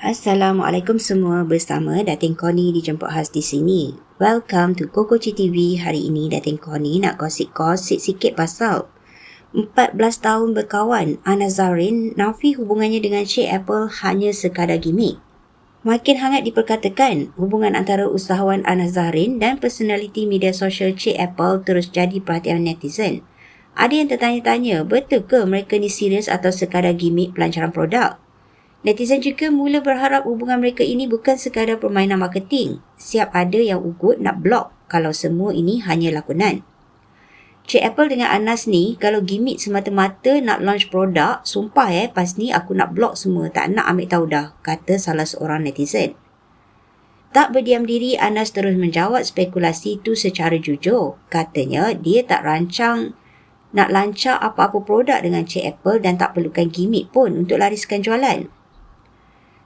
Assalamualaikum semua bersama Datin Koni dijemput khas di sini. Welcome to Koko TV. Hari ini Datin Koni nak gosip-gosip sikit pasal 14 tahun berkawan Ana Zarin, Nafi hubungannya dengan Cik Apple hanya sekadar gimmick. Makin hangat diperkatakan, hubungan antara usahawan Ana Zahrin dan personaliti media sosial Cik Apple terus jadi perhatian netizen. Ada yang tertanya-tanya, betul ke mereka ni serius atau sekadar gimmick pelancaran produk? Netizen juga mula berharap hubungan mereka ini bukan sekadar permainan marketing. Siap ada yang ugut nak blok kalau semua ini hanya lakonan. Cik Apple dengan Anas ni kalau gimmick semata-mata nak launch produk, sumpah eh pas ni aku nak blok semua, tak nak ambil tahu dah, kata salah seorang netizen. Tak berdiam diri, Anas terus menjawab spekulasi itu secara jujur. Katanya dia tak rancang nak lancar apa-apa produk dengan Cik Apple dan tak perlukan gimmick pun untuk lariskan jualan.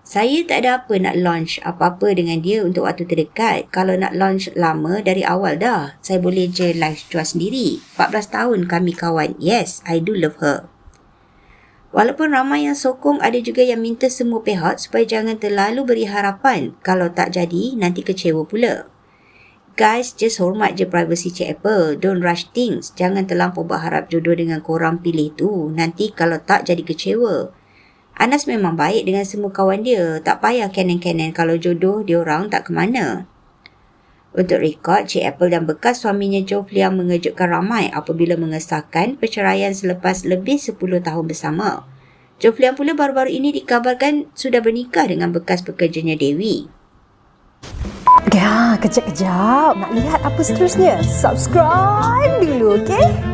Saya tak ada apa nak launch apa-apa dengan dia untuk waktu terdekat. Kalau nak launch lama dari awal dah. Saya boleh je live jual sendiri. 14 tahun kami kawan. Yes, I do love her. Walaupun ramai yang sokong, ada juga yang minta semua pihak supaya jangan terlalu beri harapan. Kalau tak jadi, nanti kecewa pula. Guys, just hormat je privacy Cik Apple. Don't rush things. Jangan terlampau berharap jodoh dengan korang pilih tu. Nanti kalau tak jadi kecewa. Anas memang baik dengan semua kawan dia. Tak payah kenen-kenen kalau jodoh dia orang tak ke mana. Untuk rekod, Cik Apple dan bekas suaminya Joflia mengejutkan ramai apabila mengesahkan perceraian selepas lebih 10 tahun bersama. Joflia pula baru-baru ini dikabarkan sudah bernikah dengan bekas pekerjanya Dewi. Ya, kejap-kejap. Nak lihat apa seterusnya? Subscribe dulu, okey?